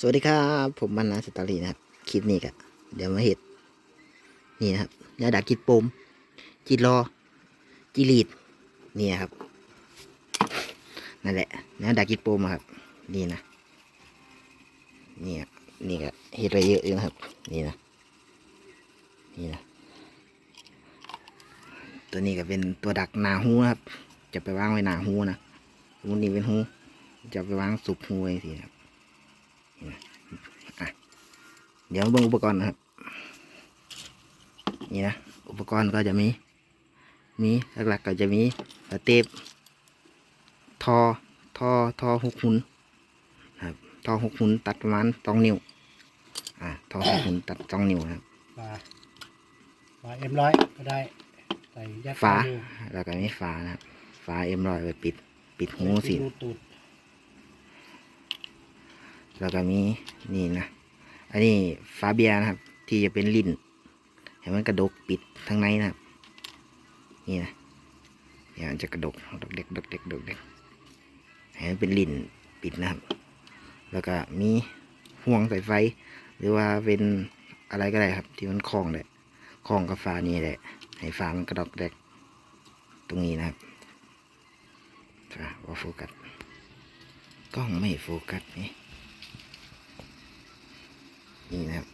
สวัสดีครับผมมันนาสตอรี่นะครับคลิปนี้ก็เดี๋ยวมาเห็ดนี่นะครับยาดักกิดปมกิดรอกิรีดนี่นะครับนั่นแหละยาดักกิดปมครับนี่นะนี่นี่ก็เห็ดอะไรเยอะอยู่นะครับ นี่นะนี่นะตัวนี้ก็เป็นตัวดักหนาหูนะครับ จะไปวางไว้หนาหูนะสมมตินี่เป็นหูจะไปวางสุบหูไว้สิครับ เดี๋ยวมาเบิ่งอุปกรณ์นะครับนี่นะอุปกรณ์ก็จะมี มีหลักๆก็จะมีสเตปทอทอทอหกหุ่นนะครับทอหกหุ่นตัดประมาณสองนิ้วอ่าทอหกหุ่นตัดสองนิ้วนะครับมามาเอ็มร้อยก็ได้ใส่ยัดฝาดูแล้วก็มีฝานะครับฝาเอ็มรอยไว้ปิด ปิดหูสิ รูตูด แล้วก็มีนี่นะอันนี้ฝาเบียร์นะครับ ที่จะเป็นลิ้นให้มันกระดกปิดทางในนะครับนี่นะเดี๋ยวมันจะกระดกดกเด็กดกเด็กดกเด็กให้มันเป็นลิ้นปิดนะครับ แล้วก็มีห่วงสายไฟ หรือว่าเป็นอะไรก็ได้ครับ ที่มันคล้องได้คล้องกับฝานี่แหละให้ฝามันกระดกเด็กตรงนี้นะครับว่าโฟกัสกล้องไม่โฟกัสนี่ นี่นะครับ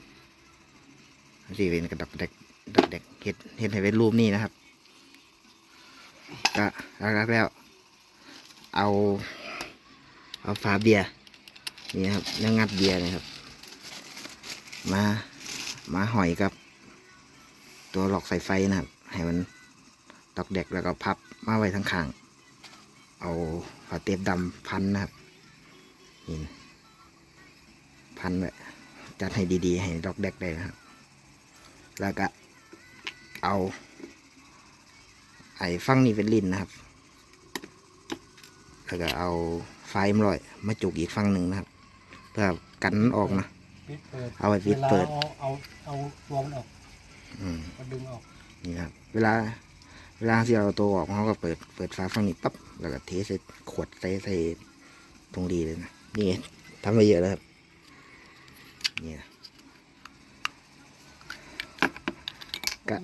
สีเป็นกระดกเด็กดอกเด็กเห็ดเห็ดให้เป็นรูปนี่นะครับก็รักแล้ว เอาเอาฝาเบียร์นี่ครับเนื้องัดเบียร์นะครับ มามาหอยกับ ตัวหลอกสายไฟนะครับ ให้มันดอกเด็กแล้วก็พับมาไว้ทั้งข้าง เอาฝาเตียบดำพันนะครับนี่พันไว้ จัดให้ดีๆ ให้ดอกแดกได้นะครับ แล้วก็เอา ไอ้ฟังนี่เป็นลิ้นนะครับ แล้วก็เอาไฟมลอย มาจุกอีกฟังหนึ่งนะครับ เพื่อกันมันออกนะ ปิดเปิดเอาไว้ปิดเปิด วลาเอาเอาเอาตัวมันออกอืมก็ดึงออกนี่นะครับเวลาเวลาที่เราเอาตัวออกเขาก็เปิดเปิดฝาฟังนี้ปั๊บแล้วก็เทใส่ขวดใส่ใส่ตรงดีเลยนะนี่ทำไปเยอะแล้วครับ นี่นะก็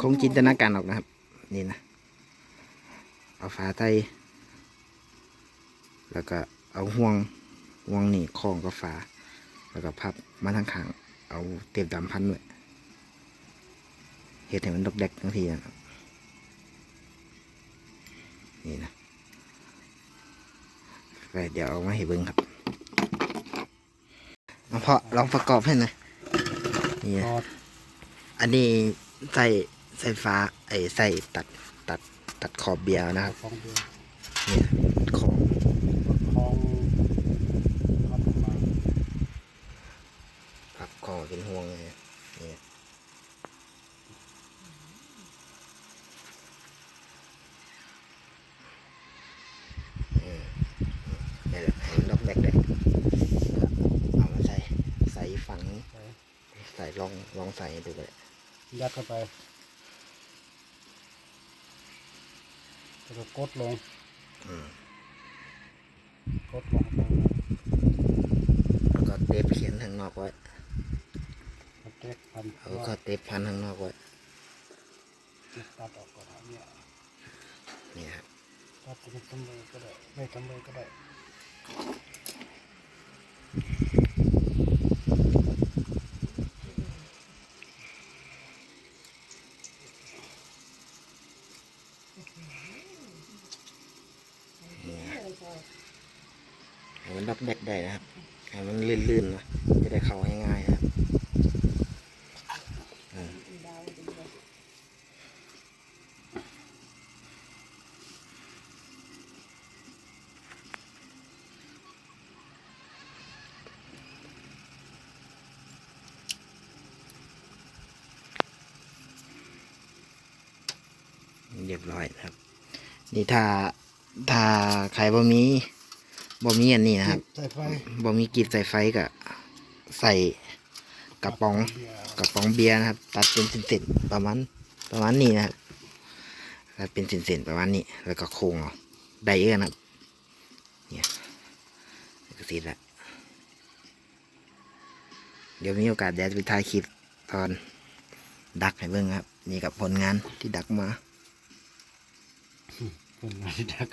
คงจินตนาการออกนะครับ นี่นะ เอาฝาไทยแล้วก็เอาห่วงห่วงนี่คล้องกับฝา แล้วก็พับมาทั้งข้าง เอาเต็บดำพันไว้เห็ดให้มันดกแดกทั้งทีนะครับ นี่นะเดี๋ยวเอามาให้เบิ้งครับ พาะลองประกอบให้หน่อยนี่นะทอดอันนี้ใส่ใส่ฟ้าไอ้ใส่ตัดตัดตัดขอบเบียร์นะครับของเดือนเนี่ยของของทอดออกมาพับของเป็นห่วงเลยเนี่ยอืมนี่แหละให้มันดอกแบกได้เอามาใส่ใส่ฝัง ใส่ ใส่ลองลองใส่ดูเลยยัดเข้าไปแล้วก็กดลงอืมกดลงไปแล้วก็เทปเขียนทางนอกไว้แล้วเต็กพันเอาก็เทปพันทางนอกไว้ตัดออกก่อนนะเนี่ยนี่ครับตัดเป็นทำเลยก็ได้ไม่ทำเลยก็ได้ นี่นะให้ มันดอกแบกได้นะครับให้มันลื่นๆนะจะได้เข้าง่ายๆนะครับเรียบร้อยครับ นี่ถ้าถ้าใครบ่มี บ่มีอันนี้นะครับใส่ไฟบ่มีกีบใส่ไฟก็ใส่กระป๋องเบียร์กระป๋องเบียร์นะครับ ตัดเป็นเส้นๆประมาณประมาณนี้นะครับตัดเป็นเส้นๆประมาณนี้ แล้วก็โค้งเอาได้เยอะนะครับเนี่ยก็เสร็จแล้วเดี๋ยวมีโอกาสเดี๋ยวจะไปถ่ายคลิปตอนดักให้เบิ่งครับ นี่กับผลงานที่ดักมาคนมาที่ดัก